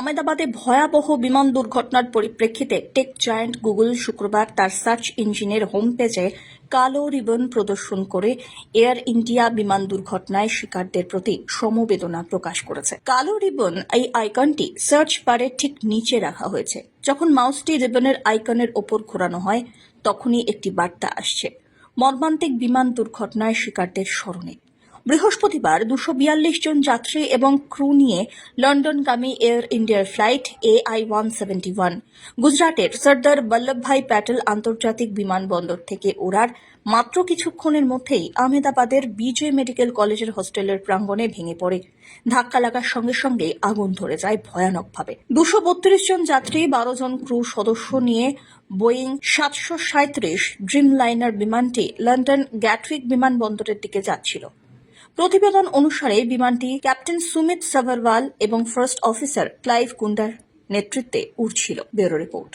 আহমেদাবাদে ভয়াবহ বিমান দুর্ঘটনার পরিপ্রেক্ষিতে টেক জায়ান্ট গুগল শুক্রবার তার সার্চ ইঞ্জিনের হোম পেজে কালো রিবন প্রদর্শন করে এয়ার ইন্ডিয়া বিমান দুর্ঘটনায় শিকারদের প্রতি সমবেদনা প্রকাশ করেছে। কালো রিবন এই আইকনটি সার্চ বারে ঠিক নিচে রাখা হয়েছে। যখন মাউসটি রিবনের আইকনের ওপর ঘোরানো হয়, তখনই একটি বার্তা আসছে। মর্মান্তিক বিমান দুর্ঘটনায় শিকারদের স্মরণে। বৃহস্পতিবার দুশো বিয়াল্লিশ জন যাত্রী এবং ক্রু নিয়ে লন্ডনগামী এয়ার ইন্ডিয়ার flight A I one seventy one. গুজরাটের সর্দার বল্লভভাই প্যাটেল আন্তর্জাতিক বিমানবন্দর থেকে ওড়ার মাত্র কিছুক্ষণের মধ্যেই আহমেদাবাদের বিজয় মেডিকেল কলেজের হোস্টেলের প্রাঙ্গণে ভেঙে পড়ে। ধাক্কা লাগার সঙ্গে সঙ্গে আগুন ধরে যায় ভয়ানকভাবে। দুশো বত্রিশ জন যাত্রী, বারো জন ক্রু সদস্য নিয়ে বোয়িং সাতশো সাঁত্রিশ ড্রিম লাইনার বিমানটি লন্ডন গ্যাটউইক বিমানবন্দরের দিকে যাচ্ছিল। প্রতিবেদন অনুসারে বিমানটি ক্যাপ্টেন সুমিত সাভারওয়াল এবং ফার্স্ট অফিসার ক্লাইভ কুন্ডার নেতৃত্বে উঠছিল ব্যুরো রিপোর্ট।